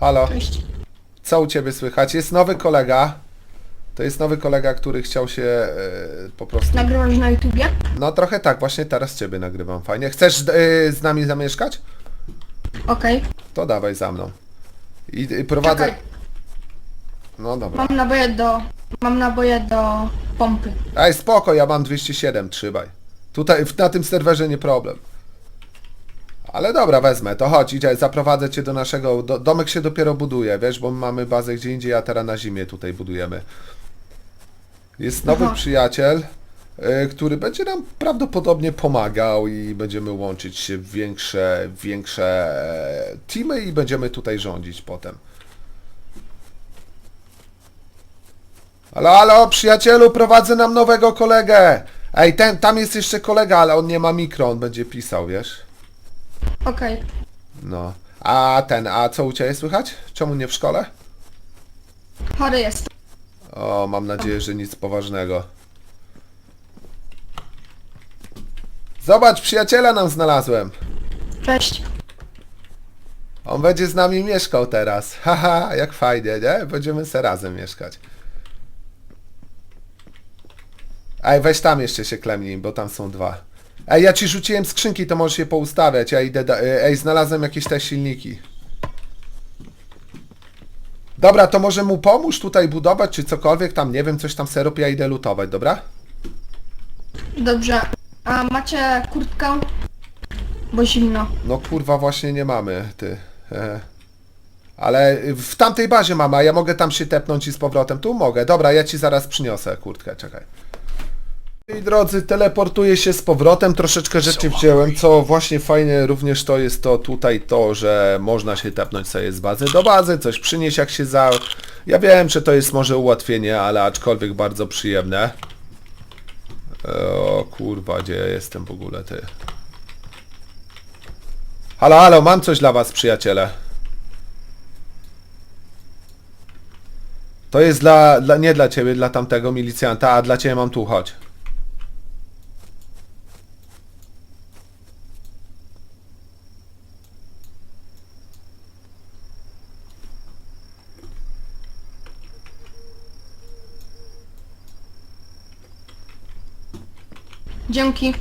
Halo, Cześć. co u ciebie słychać? Jest nowy kolega. To jest nowy kolega, który chciał się e, po prostu... Nagrywasz na YouTubie? No trochę tak, właśnie teraz ciebie nagrywam, fajnie. Chcesz e, z nami zamieszkać? Okej. To dawaj za mną. I, i prowadzę... Czekaj. No dobra. Mam naboje do... Mam naboje do pompy. Ej, spoko, ja mam 207, trzymaj. Tutaj, w- na tym serwerze nie problem. Ale dobra, wezmę, to chodź, idzie, zaprowadzę cię do naszego, do, domek się dopiero buduje, wiesz, bo mamy bazę gdzie indziej, a teraz na zimie tutaj budujemy. Jest nowy Aha. przyjaciel, y, który będzie nam prawdopodobnie pomagał i będziemy łączyć się w większe, większe e, teamy i będziemy tutaj rządzić potem. Halo, halo, przyjacielu, prowadzę nam nowego kolegę. Ej, ten, tam jest jeszcze kolega, ale on nie ma mikro, on będzie pisał, wiesz? Okej. No. A ten, a co u Ciebie słychać? Czemu nie w szkole? Chory jest. O, mam nadzieję, że nic poważnego. Zobacz, przyjaciela nam znalazłem. Cześć. On będzie z nami mieszkał teraz. Haha, jak fajnie, nie? Będziemy se razem mieszkać. Ej, weź tam jeszcze się klemnij, bo tam są dwa. Ej, ja ci rzuciłem skrzynki, to możesz je poustawiać. Ja idę da- Ej, znalazłem jakieś te silniki. Dobra, to może mu pomóż tutaj budować, czy cokolwiek tam, nie wiem, coś tam se rób, ja idę lutować, dobra? Dobrze. A macie kurtkę? Bo zimno. No kurwa, właśnie nie mamy, ty. E. Ale w tamtej bazie mamy, a ja mogę tam się tepnąć i z powrotem. Tu mogę. Dobra, ja ci zaraz przyniosę kurtkę, czekaj. Drodzy, teleportuję się z powrotem, troszeczkę rzeczy wziąłem, co właśnie fajne również to jest to tutaj to, że można się tepnąć sobie z bazy do bazy, coś przynieść jak się za... Ja wiem, że to jest może ułatwienie, ale aczkolwiek bardzo przyjemne. O kurwa, gdzie ja jestem w ogóle, ty? Halo, halo, mam coś dla was, przyjaciele. To jest dla, dla, nie dla ciebie, dla tamtego milicjanta, a dla ciebie mam tu, chodź. Dzięki.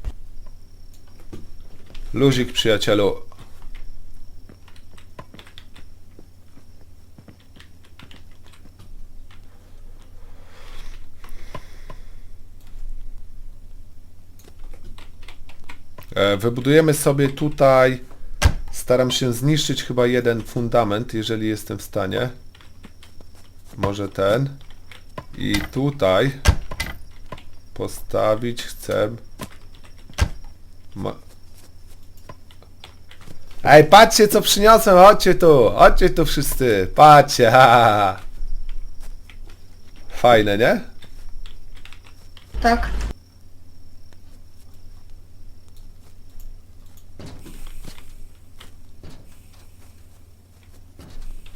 Luzik, przyjacielu. E, Wybudujemy sobie tutaj. Staram się zniszczyć chyba jeden fundament, jeżeli jestem w stanie. Może ten. I tutaj postawić chcę. Ma... Ej, patrzcie co przyniosłem, chodźcie tu, chodźcie tu wszyscy, patrzcie, ha, ha, ha. Fajne, nie? Tak.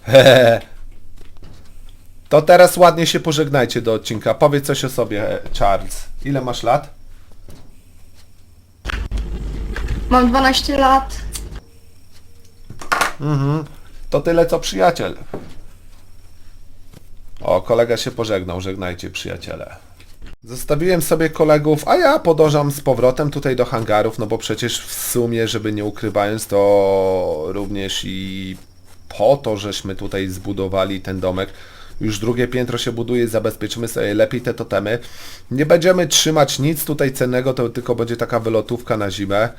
Hehehe. To teraz ładnie się pożegnajcie do odcinka. Powiedz coś o sobie, Charles. Ile masz lat? Mam 12 lat. To tyle co przyjaciel. O, kolega się pożegnał, żegnajcie przyjaciele. Zostawiłem sobie kolegów, a ja podążam z powrotem tutaj do hangarów, no bo przecież w sumie, żeby nie ukrywając, to również i po to, żeśmy tutaj zbudowali ten domek. Już drugie piętro się buduje, zabezpieczymy sobie lepiej te totemy. Nie będziemy trzymać nic tutaj cennego, to tylko będzie taka wylotówka na zimę.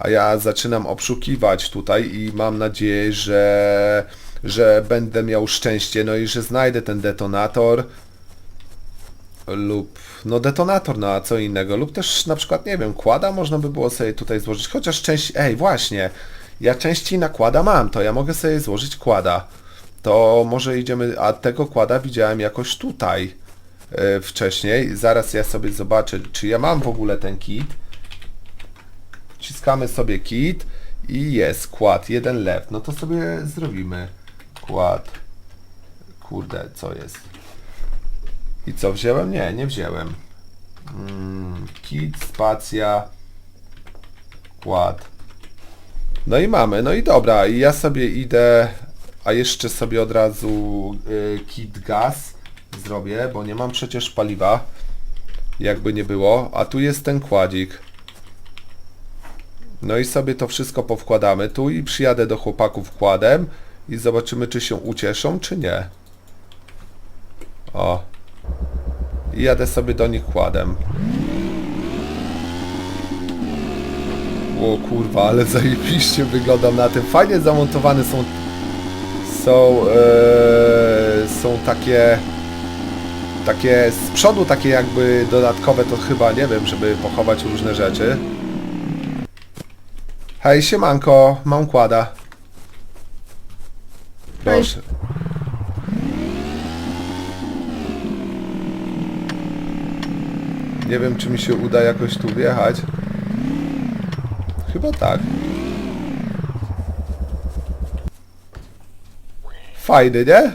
A ja zaczynam obszukiwać tutaj i mam nadzieję, że, że będę miał szczęście, no i że znajdę ten detonator lub no detonator, no a co innego, lub też na przykład, nie wiem, kłada można by było sobie tutaj złożyć, chociaż część, ej właśnie, ja części nakłada mam, to ja mogę sobie złożyć kłada, to może idziemy, a tego kłada widziałem jakoś tutaj e, wcześniej, zaraz ja sobie zobaczę, czy ja mam w ogóle ten kit, wciskamy sobie kit i jest kład, jeden left, no to sobie zrobimy kład, kurde, co jest, i co wziąłem? Nie, nie wziąłem. Mm, kit, spacja, kład. No i mamy, no i dobra, i ja sobie idę A jeszcze sobie od razu y, kit gaz zrobię, bo nie mam przecież paliwa. Jakby nie było. A tu jest ten kładzik. No i sobie to wszystko powkładamy tu i przyjadę do chłopaków kładem i zobaczymy czy się ucieszą czy nie. O. I jadę sobie do nich kładem. O kurwa, ale zajebiście wyglądam na tym. Fajnie zamontowane są są e, są takie takie z przodu takie jakby dodatkowe to chyba nie wiem, żeby pochować różne rzeczy. Hej, siemanko, mam kłada. Proszę. Nie wiem, czy mi się uda jakoś tu wjechać. Chyba tak. Fajny, nie?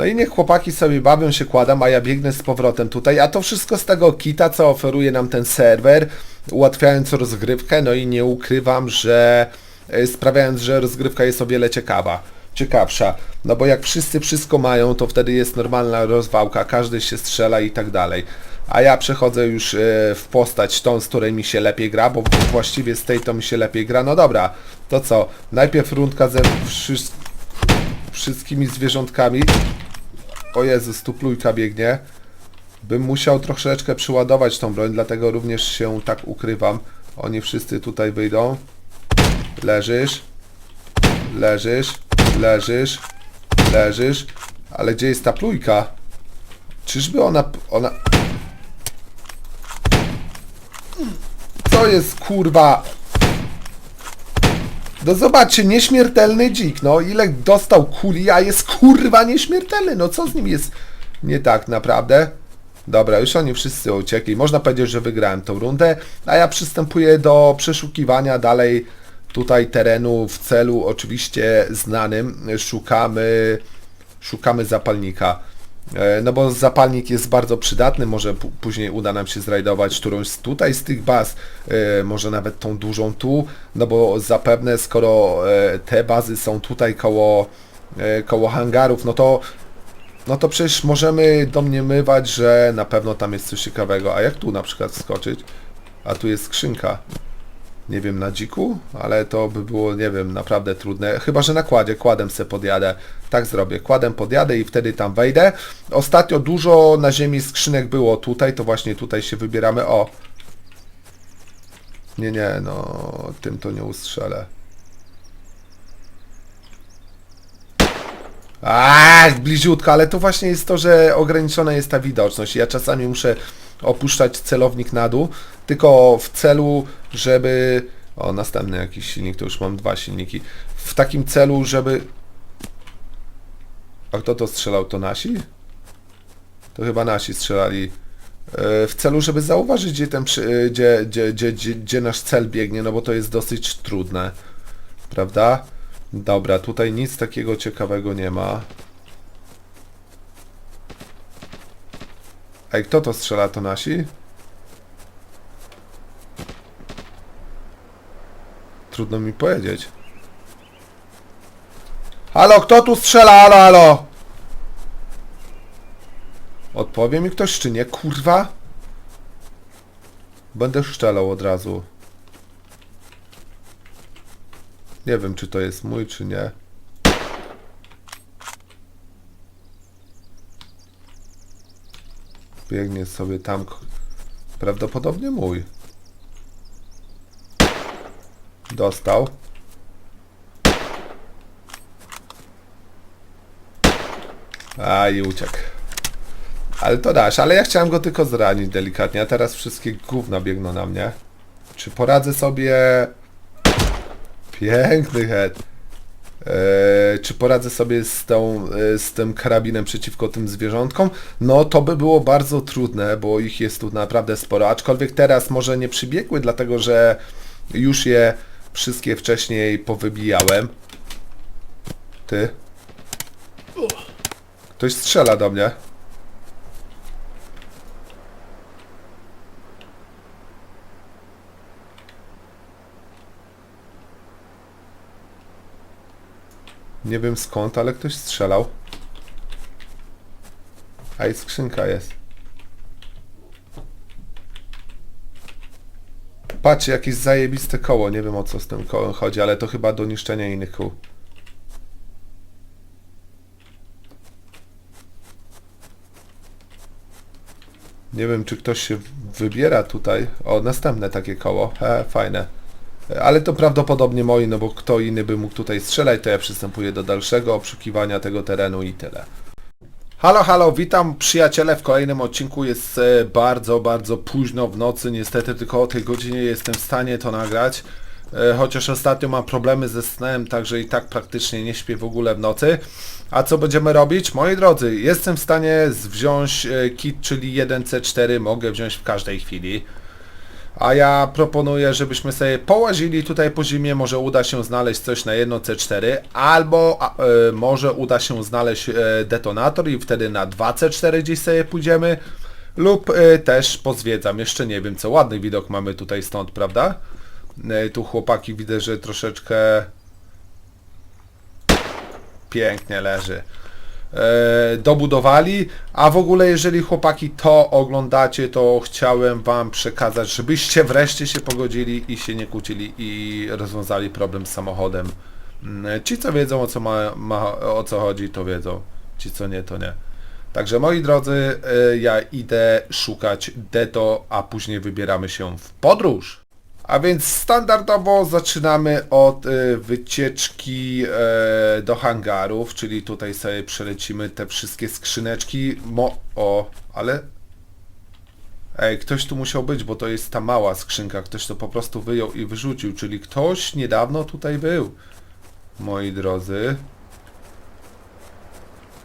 No i niech chłopaki sobie bawią się kładam, a ja biegnę z powrotem tutaj, a to wszystko z tego kita, co oferuje nam ten serwer, ułatwiając rozgrywkę, no i nie ukrywam, że e, sprawiając, że rozgrywka jest o wiele ciekawa, ciekawsza, no bo jak wszyscy wszystko mają, to wtedy jest normalna rozwałka, każdy się strzela i tak dalej. A ja przechodzę już e, w postać tą, z której mi się lepiej gra, bo właściwie z tej to mi się lepiej gra. No dobra, to co? Najpierw rundka ze wszy- wszystkimi zwierzątkami. O Jezus, tu plujka biegnie. Bym musiał troszeczkę przyładować tą broń, dlatego również się tak ukrywam. Oni wszyscy tutaj wyjdą. Leżysz. Leżysz. Leżysz. Leżysz. Ale gdzie jest ta plujka? Czyżby ona... ona... Co jest kurwa? No zobaczcie, nieśmiertelny dzik, no ile dostał kuli, a jest kurwa nieśmiertelny, no co z nim jest nie tak naprawdę? Dobra, już oni wszyscy uciekli, można powiedzieć, że wygrałem tą rundę, a ja przystępuję do przeszukiwania dalej tutaj terenu w celu oczywiście znanym, szukamy, szukamy zapalnika. E, No bo zapalnik jest bardzo przydatny, może później uda nam się zrajdować którąś tutaj z tych baz, e, może nawet tą dużą tu, no bo zapewne skoro e, te bazy są tutaj koło, koło hangarów, no to no to przecież możemy domniemywać, że na pewno tam jest coś ciekawego. A jak tu na przykład skoczyć? A tu jest skrzynka. Nie wiem, na dziku, ale to by było, nie wiem, naprawdę trudne. Chyba, że na kładzie, kładem se podjadę. Tak zrobię, kładem podjadę i wtedy tam wejdę. Ostatnio dużo na ziemi skrzynek było tutaj, to właśnie tutaj się wybieramy. O! Nie, nie, no, tym to nie ustrzelę. Ach, bliziutko, ale to właśnie jest to, że ograniczona jest ta widoczność. Ja czasami muszę opuszczać celownik na dół, tylko w celu, żeby... O, następny jakiś silnik, to już mam dwa silniki. W takim celu, żeby... A kto to strzelał? To nasi? To chyba nasi strzelali. E, W celu, żeby zauważyć, gdzie, ten, e, gdzie, gdzie, gdzie, gdzie, gdzie nasz cel biegnie, no bo to jest dosyć trudne. Prawda? Dobra, tutaj nic takiego ciekawego nie ma. Ej, kto to strzela? To nasi? Trudno mi powiedzieć. Halo, kto tu strzela? Halo, halo! Odpowie mi ktoś, czy nie? Kurwa? Będę szczelał od razu. Nie wiem, czy to jest mój, czy nie. Biegnie sobie tam. Prawdopodobnie mój. Dostał. A i uciekł. Ale to dasz, ale ja chciałem go tylko zranić delikatnie, a teraz wszystkie gówna biegną na mnie. Czy poradzę sobie... Piękny head. Eee, czy poradzę sobie z, tą, e, z tym karabinem przeciwko tym zwierzątkom? No to by było bardzo trudne, bo ich jest tu naprawdę sporo. Aczkolwiek teraz może nie przybiegły, dlatego że już je wszystkie wcześniej powybijałem. Ty? Ktoś strzela do mnie. Nie wiem skąd, ale ktoś strzelał. A i skrzynka jest. Patrzcie, jakieś zajebiste koło. Nie wiem o co z tym kołem chodzi, ale to chyba do niszczenia innych kół. Nie wiem, czy ktoś się wybiera tutaj. O, następne takie koło. He, fajne. Ale to prawdopodobnie moi, no bo kto inny by mógł tutaj strzelać, to ja przystępuję do dalszego obszukiwania tego terenu i tyle. Halo, halo, witam przyjaciele w kolejnym odcinku. Jest e, bardzo, bardzo późno w nocy. Niestety tylko o tej godzinie jestem w stanie to nagrać. E, Chociaż ostatnio mam problemy ze snem, także i tak praktycznie nie śpię w ogóle w nocy. A co będziemy robić? Moi drodzy, jestem w stanie wziąć e, kit, czyli 1C4, mogę wziąć w każdej chwili. A ja proponuję, żebyśmy sobie połazili tutaj po zimie, może uda się znaleźć coś na 1C4, albo a, e, może uda się znaleźć e, detonator i wtedy na 2C4 gdzieś sobie pójdziemy, lub e, też pozwiedzam, jeszcze nie wiem co, ładny widok mamy tutaj stąd, prawda? E, tu chłopaki widzę, że troszeczkę pięknie leży dobudowali, a w ogóle jeżeli chłopaki to oglądacie, to chciałem wam przekazać, żebyście wreszcie się pogodzili i się nie kłócili i rozwiązali problem z samochodem. Mm, Ci co wiedzą o co, ma, ma, o co chodzi, to wiedzą. Ci co nie, to nie. Także moi drodzy, e, ja idę szukać Deto, a później wybieramy się w podróż. A więc standardowo zaczynamy od e, wycieczki e, do hangarów, czyli tutaj sobie przelecimy te wszystkie skrzyneczki. Mo o, ale... Ej, ktoś tu musiał być, bo to jest ta mała skrzynka. Ktoś to po prostu wyjął i wyrzucił, czyli ktoś niedawno tutaj był. Moi drodzy.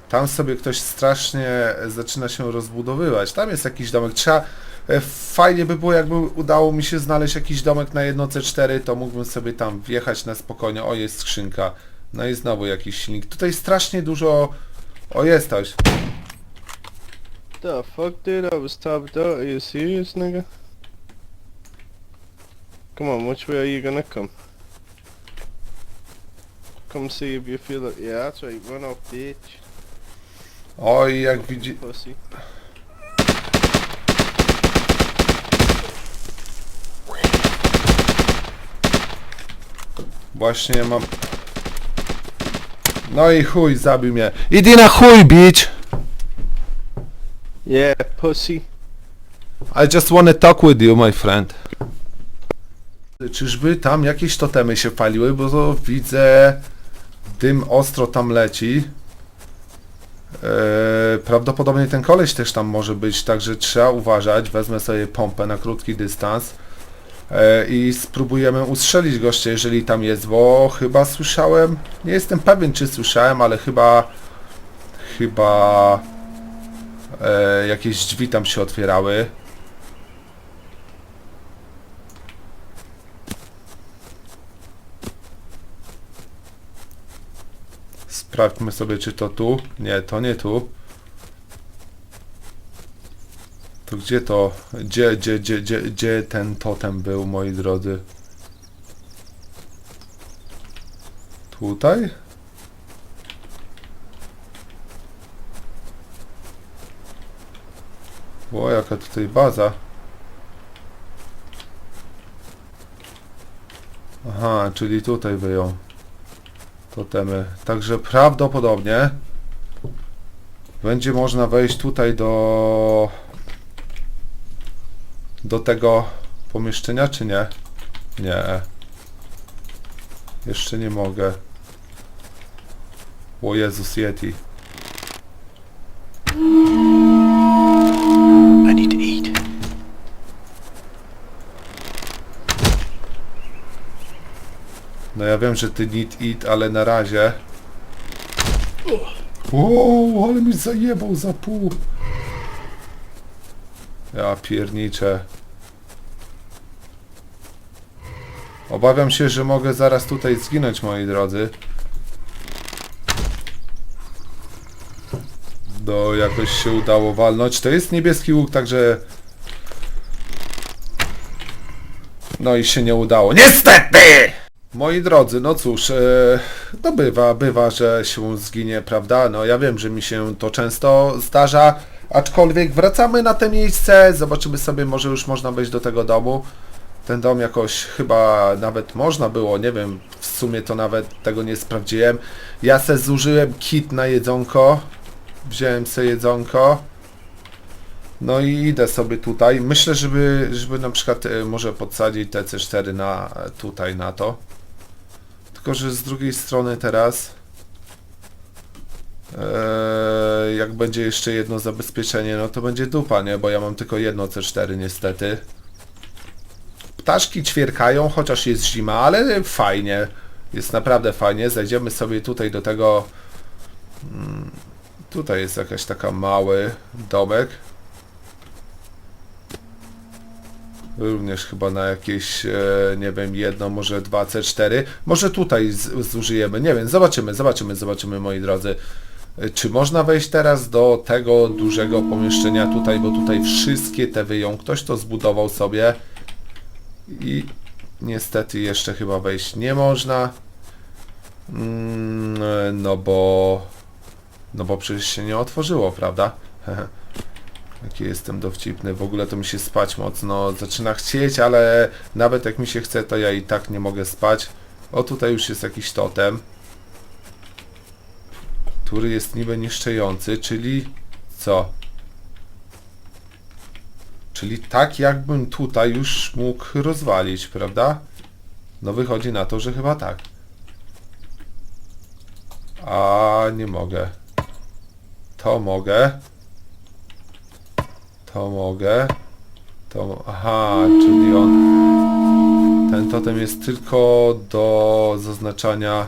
Tam sobie ktoś strasznie zaczyna się rozbudowywać. Tam jest jakiś domek. Trzeba... e, Fajnie by było, jakby udało mi się znaleźć jakiś domek na 1C4, to mógłbym sobie tam wjechać na spokojnie. O, jest skrzynka. No i znowu jakiś silnik. Tutaj strasznie dużo... O, jest coś. The fuck, dude? I was topped out. Are you serious, nigga? Come on, which way are you gonna come? Come see if you feel it. Yeah, that's right. Run off, bitch. Oj, jak widzi... Pussy. Właśnie mam... No i chuj, zabił mnie. Idę na chuj, bitch! Yeah, pussy. I just wanna talk with you, my friend. Czyżby tam jakieś totemy się paliły, bo to widzę dym ostro tam leci. Eee, prawdopodobnie ten koleś też tam może być, także trzeba uważać. Wezmę sobie pompę na krótki dystans i spróbujemy ustrzelić gościa, jeżeli tam jest, bo chyba słyszałem, nie jestem pewien czy słyszałem, ale chyba chyba e, jakieś drzwi tam się otwierały. Sprawdźmy sobie, czy to tu. Nie, to nie tu. To gdzie to? Gdzie, gdzie, gdzie, gdzie, gdzie ten totem był, moi drodzy? Tutaj? O, jaka tutaj baza. Aha, czyli tutaj wyjął totemy. Także prawdopodobnie będzie można wejść tutaj do do tego pomieszczenia, czy nie? Nie. Jeszcze nie mogę. O Jezus Yeti. I need to eat. No ja wiem, że ty need eat, ale na razie... O, ale mi zajebał za pół. Ja pierniczę. Obawiam się, że mogę zaraz tutaj zginąć, moi drodzy. No, jakoś się udało walnąć. To jest niebieski łuk, także... No i się nie udało. Niestety! Moi drodzy, no cóż, e, no bywa, bywa, że się zginie, prawda? No ja wiem, że mi się to często zdarza, aczkolwiek wracamy na te miejsce, zobaczymy sobie, może już można wejść do tego domu. Ten dom jakoś chyba nawet można było, nie wiem, w sumie to nawet tego nie sprawdziłem. Ja se zużyłem kit na jedzonko, wziąłem sobie jedzonko. No i idę sobie tutaj. Myślę, żeby, żeby na przykład e, może podsadzić te C4 na, tutaj na to. Tylko, że z drugiej strony teraz e, jak będzie jeszcze jedno zabezpieczenie, no to będzie dupa, nie? Bo ja mam tylko jedno C4 niestety. Ptaszki ćwierkają, chociaż jest zima, ale fajnie. Jest naprawdę fajnie. Zajdziemy sobie tutaj do tego... mm, Tutaj jest jakaś taka mały domek. Również chyba na jakieś, e, nie wiem, jedno, może dwa C4. Może tutaj zużyjemy, nie wiem, zobaczymy, zobaczymy, zobaczymy moi drodzy. E, Czy można wejść teraz do tego dużego pomieszczenia tutaj, bo tutaj wszystkie te wyją, ktoś to zbudował sobie i niestety jeszcze chyba wejść nie można. Mm, no bo, no bo przecież się nie otworzyło, prawda? Jaki jestem dowcipny, w ogóle to mi się spać mocno zaczyna chcieć, ale nawet jak mi się chce, to ja i tak nie mogę spać. O, tutaj już jest jakiś totem, który jest niby niszczący, czyli co? Czyli tak jakbym tutaj już mógł rozwalić, prawda? No wychodzi na to, że chyba tak. A nie mogę. To mogę. To mogę. To... Aha, czyli on... Ten totem jest tylko do zaznaczania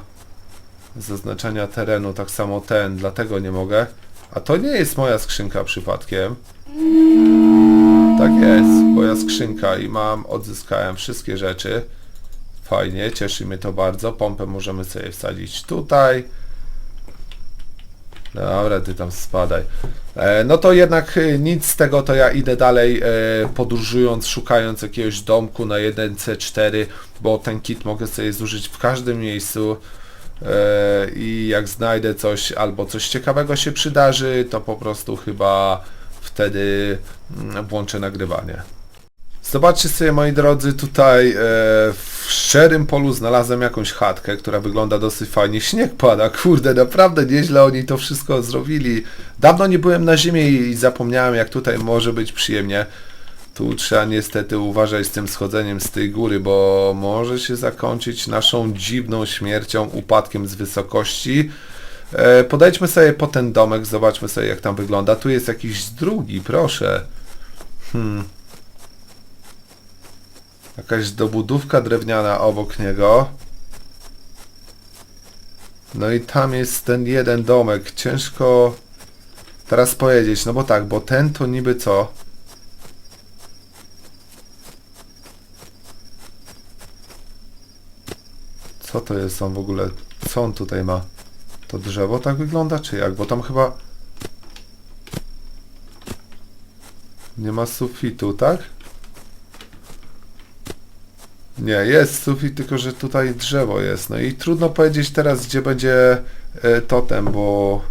zaznaczania terenu, tak samo ten, dlatego nie mogę. A to nie jest moja skrzynka przypadkiem. Tak jest, moja skrzynka i mam, odzyskałem wszystkie rzeczy. Fajnie, cieszy mnie to bardzo. Pompę możemy sobie wsadzić tutaj. Dobra, ty tam spadaj. E, no to jednak e, nic z tego, to ja idę dalej e, podróżując, szukając jakiegoś domku na 1C4, bo ten kit mogę sobie zużyć w każdym miejscu. E, I jak znajdę coś albo coś ciekawego się przydarzy, to po prostu chyba wtedy mm, włączę nagrywanie. Zobaczcie sobie moi drodzy, tutaj e, w szczerym polu znalazłem jakąś chatkę, która wygląda dosyć fajnie. Śnieg pada, kurde, naprawdę nieźle oni to wszystko zrobili. Dawno nie byłem na zimie i zapomniałem jak tutaj może być przyjemnie. Tu trzeba niestety uważać z tym schodzeniem z tej góry, bo może się zakończyć naszą dziwną śmiercią, upadkiem z wysokości. E, podejdźmy sobie po ten domek, zobaczmy sobie jak tam wygląda. Tu jest jakiś drugi, proszę. Hmm. Jakaś dobudówka drewniana obok niego. No i tam jest ten jeden domek. Ciężko teraz powiedzieć, no bo tak, bo ten to niby co? Co to jest on w ogóle? Co on tutaj ma? To drzewo tak wygląda, czy jak? Bo tam chyba... Nie ma sufitu, tak? Nie, jest sufit, tylko że tutaj drzewo jest. No i trudno powiedzieć teraz, gdzie będzie e, totem, bo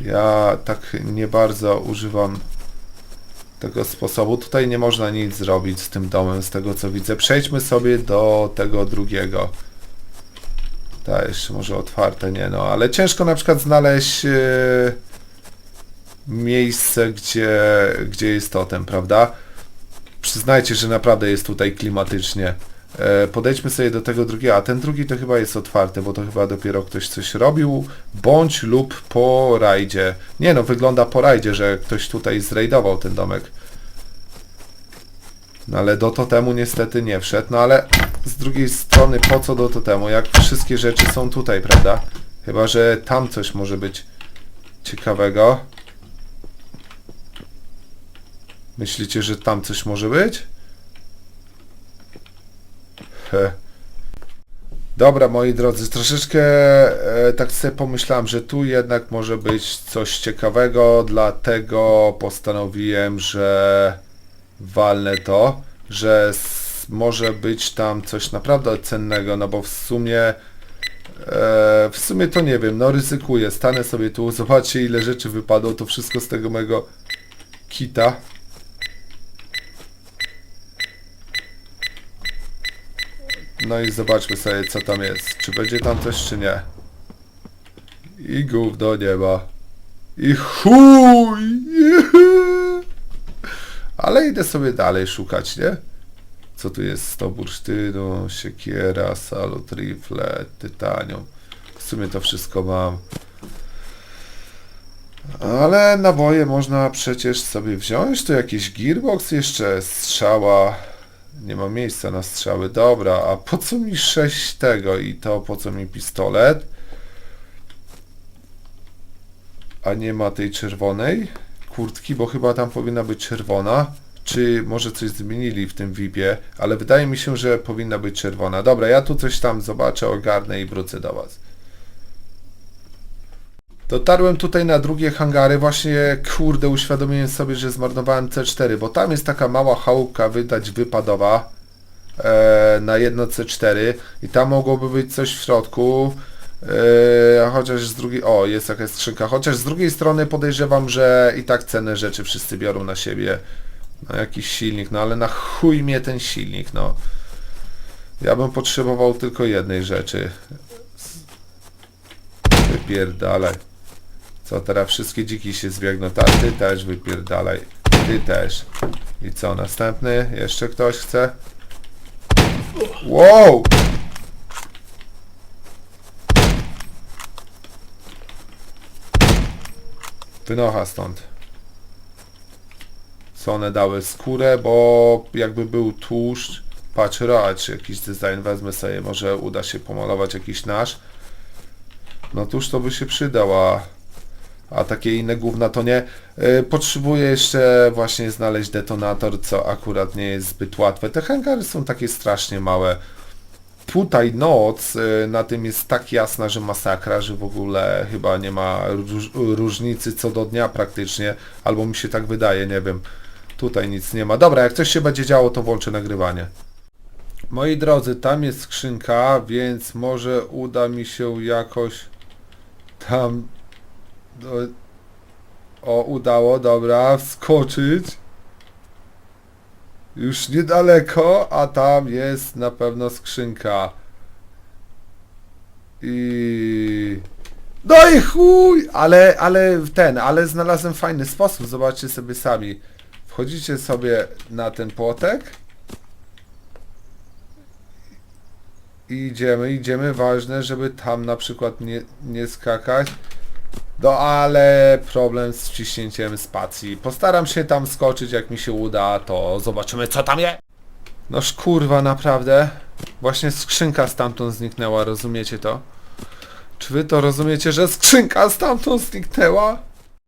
ja tak nie bardzo używam tego sposobu. Tutaj nie można nic zrobić z tym domem, z tego co widzę. Przejdźmy sobie do tego drugiego. Tak, jeszcze może otwarte, nie no, ale ciężko na przykład znaleźć e, miejsce, gdzie, gdzie jest totem, prawda? Przyznajcie, że naprawdę jest tutaj klimatycznie. E, podejdźmy sobie do tego drugiego, a ten drugi to chyba jest otwarty, bo to chyba dopiero ktoś coś robił, bądź lub po rajdzie. Nie no, wygląda po rajdzie, że ktoś tutaj zrejdował ten domek. No ale do totemu niestety nie wszedł, no ale z drugiej strony po co do totemu, jak wszystkie rzeczy są tutaj, prawda? Chyba, że tam coś może być ciekawego. Myślicie, że tam coś może być? He. Dobra, moi drodzy, troszeczkę e, tak sobie pomyślałem, że tu jednak może być coś ciekawego, dlatego postanowiłem, że walnę to, że może być tam coś naprawdę cennego, no bo w sumie e, w sumie to nie wiem, no ryzykuję, stanę sobie tu, zobaczcie ile rzeczy wypadło, to wszystko z tego mego kita. No i zobaczmy sobie co tam jest, czy będzie tam coś czy nie. I gówno nie ma. I chuj! Ale idę sobie dalej szukać, nie? Co tu jest? 100 bursztynu, siekiera, salut, rifle, tytanium. W sumie to wszystko mam. Ale naboje można przecież sobie wziąć. Tu jakiś gearbox jeszcze, strzała. Nie ma miejsca na strzały. Dobra, a po co mi 6 tego i to po co mi pistolet? A nie ma tej czerwonej kurtki, bo chyba tam powinna być czerwona. Czy może coś zmienili w tym VIP-ie, ale wydaje mi się, że powinna być czerwona. Dobra, ja tu coś tam zobaczę, ogarnę i wrócę do Was. Dotarłem tutaj na drugie hangary, właśnie kurde uświadomiłem sobie, że zmarnowałem C4, bo tam jest taka mała chałupka wydać wypadowa e, na jedno C4 i tam mogłoby być coś w środku, e, chociaż z drugiej, o jest jakaś skrzynka, chociaż z drugiej strony podejrzewam, że i tak cenne rzeczy wszyscy biorą na siebie, no jakiś silnik, no ale na chuj mnie ten silnik, no. Ja bym potrzebował tylko jednej rzeczy. Wypierdalaj. Co teraz wszystkie dziki się zbiegną? Ta, ty też wypierdalaj. Ty też. I co, następny? Jeszcze ktoś chce? Wow! Wynocha stąd. Co one dały? Skórę, bo jakby był tłuszcz. Patrz, racz, jakiś design wezmę sobie, może uda się pomalować jakiś nasz. No tuż to by się przydał, a, a takie inne gówna to nie. Yy, potrzebuję jeszcze właśnie znaleźć detonator, co akurat nie jest zbyt łatwe. Te hangary są takie strasznie małe. Tutaj noc yy, na tym jest tak jasna, że masakra, że w ogóle chyba nie ma róż, różnicy co do dnia praktycznie, albo mi się tak wydaje, nie wiem. Tutaj nic nie ma. Dobra, jak coś się będzie działo, to włączę nagrywanie. Moi drodzy, tam jest skrzynka, więc może uda mi się jakoś tam... O, udało, dobra, wskoczyć. Już niedaleko, a tam jest na pewno skrzynka. I... No i chuj! Ale, ale ten, ale znalazłem fajny sposób, zobaczcie sobie sami. Wchodzicie sobie na ten płotek. I idziemy, idziemy, ważne, żeby tam na przykład nie, nie skakać. No ale problem z wciśnięciem spacji. Postaram się tam skoczyć, jak mi się uda, to zobaczymy co tam jest. Noż kurwa, naprawdę. Właśnie skrzynka stamtąd zniknęła, rozumiecie to? Czy wy to rozumiecie, że skrzynka stamtąd zniknęła?